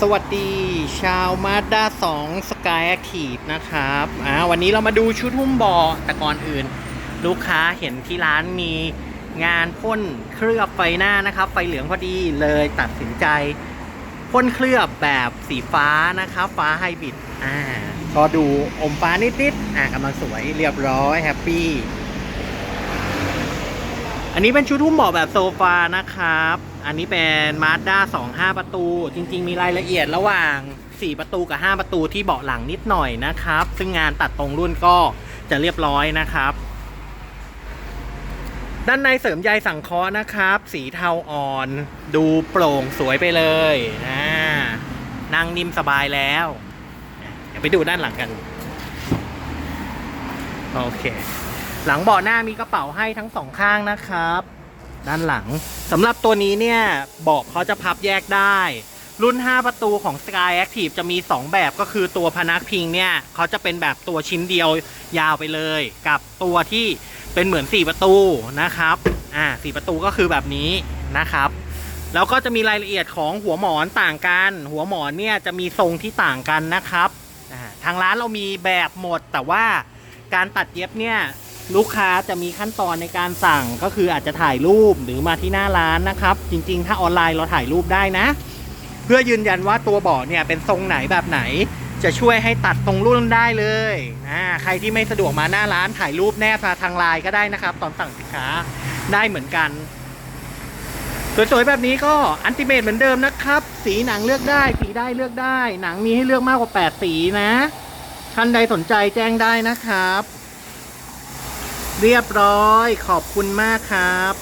สวัสดีชาวมาด้า2 Sky Active นะครับอ่าวันนี้เรามาดูชุดหุ้มเบาแต่ก่อนอื่น ลูกค้าเห็นที่ร้านมีงานพ่นเคลือบไฟหน้านะครับ ไฟเหลืองพอดีเลยตัดสินใจพ่นเคลือบแบบสีฟ้านะครับ ฟ้าไฮบริดอ่าก็ดูอมฟ้านิดๆอ่ากำลังสวยเรียบร้อยแฮปปี้ อันนี้เป็นชุดหุ้มเบาะแบบโซฟานะครับ อันนี้เป็น Mazda 2 5 ประตู จริง ๆ มีรายละเอียดระหว่าง 4 ประตูกับ 5 ประตูที่เบาะหลังนิดหน่อยนะครับ ซึ่งงานตัดตรงรุ่นก็จะเรียบร้อยนะครับ ด้านในเสริมใยสังเคราะห์นะครับ สีเทาอ่อน ดูโปร่งสวยไปเลยนะนั่งนิ่มสบายแล้วเดี๋ยวไปดูด้านหลังกัน โอเค หลังเบาะหน้ามีกระเป๋าให้ทั้งสองข้างนะครับ ด้านหลังสำหรับตัวนี้เนี่ยเบาะเขาจะพับแยกได้ รุ่น 5 ประตูของ Sky Active จะมี 2 แบบก็คือตัวพนักพิงเนี่ยเขาจะเป็นแบบตัวชิ้นเดียวยาวไปเลย กับตัวที่เป็นเหมือน 4 ประตูนะครับอ่า4ประตูก็คือแบบนี้นะครับแล้วก็จะมีรายละเอียดของหัวหมอนต่างกัน หัวหมอนเนี่ยจะมีทรงที่ต่างกันนะครับ ทางร้านเรามีแบบหมดแต่ว่าการตัดเย็บเนี่ย ลูกค้าจะมีขั้นตอนในการสั่งก็คืออาจจะถ่ายรูปหรือมาที่หน้าร้านนะครับ จริง ๆ ถ้าออนไลน์เราถ่ายรูปได้นะ เพื่อยืนยันว่าตัวเบาะเนี่ยเป็นทรงไหนแบบไหน จะช่วยให้ตัดตรงรุ่นได้เลยอ่าใครที่ไม่สะดวกมาหน้าร้านถ่ายรูปแนบมาทางไลน์ก็ได้นะครับ ตอนสั่งสินค้าได้เหมือนกันสวยๆแบบนี้ก็อันติเมตเหมือนเดิมนะครับ สีหนังเลือกได้ สีได้เลือกได้ หนังมีให้เลือกมากกว่า 8 สีนะท่านใดสนใจแจ้งได้นะครับ เรียบร้อยขอบคุณมากครับ